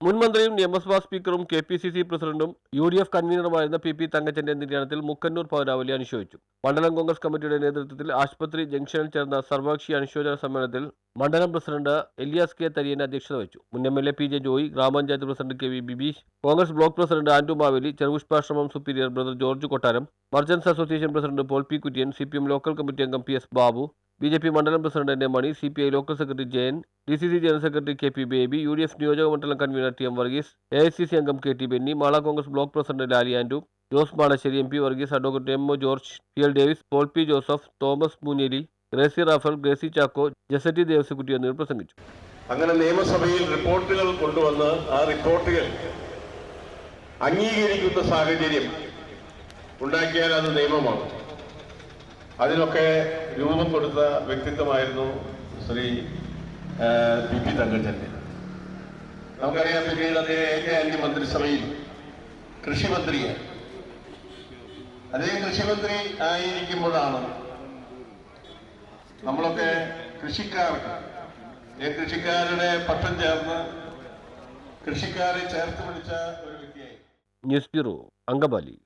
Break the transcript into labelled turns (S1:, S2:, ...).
S1: മുൻ മന്ത്രിയും നിയമസഭാ സ്പീക്കറും കെ പി സി സി പ്രസിഡന്റും യു ഡി എഫ് കൺവീനറുമായിരുന്ന പി പി തങ്കച്ചന്റെ നിര്യാണത്തിൽ മുക്കന്നൂർ പൗരാവലി അനുശോചിച്ചു. മണ്ഡലം കോൺഗ്രസ് കമ്മിറ്റിയുടെ നേതൃത്വത്തിൽ ആശുപത്രി ജംഗ്ഷനിൽ ചേർന്ന സർവകക്ഷി അനുശോചന സമ്മേളനത്തിൽ മണ്ഡലം പ്രസിഡന്റ് എലിയാസ് കെ തരിയൻ അധ്യക്ഷത വഹിച്ചു. മുൻ M L A P J Joy ഗ്രാമപഞ്ചായത്ത് president K V Bibeesh Congress block president Antu Maveli Cherupushpashramam superior brother George Kottaram merchants association president Paul P Kurian C P M local committee അംഗം P S Babu B J P മണ്ഡലം president N Mani C P I local secretary Jayan D C C general secretary K P Baby U D F നിയോജക മണ്ഡലം convener T M Varghese A I C C അംഗം K T Benny Mala Congress block president Lali Andu Jose Malassery M P Varghese advocate M O George P L Davis Paul P Joseph Thomas Muneri Gracy Raphael Gracy Chacko Jesty Devassykutty എന്നിവർ പ്രസംഗിച്ചു.
S2: അങ്ങനെ നിയമസഭയിൽ റിപ്പോർട്ടുകൾ കൊണ്ടുവന്ന് ആ റിപ്പോർട്ടുകൾ അംഗീകരിക്കുന്ന സാഹചര്യം ഉണ്ടാക്കിയാൽ അത് നിയമമാണ്. അതിനൊക്കെ രൂപം കൊടുത്ത വ്യക്തിത്വമായിരുന്നു ശ്രീ പി പി തങ്കച്ചന്റെ നമുക്കറിയാം പിന്നീട് അദ്ദേഹം ആന്റണി മന്ത്രിസഭയിൽ കൃഷിമന്ത്രിയെ. അദ്ദേഹം കൃഷിമന്ത്രി ആയിരിക്കുമ്പോഴാണ് നമ്മളൊക്കെ കൃഷിക്കാർക്ക് കൃഷിക്കാരുടെ പക്ഷം ചേർന്ന് കൃഷിക്കാരെ ചേർത്ത് പിടിച്ച ഒരു വ്യക്തിയായി.
S1: News bureau Angamaly.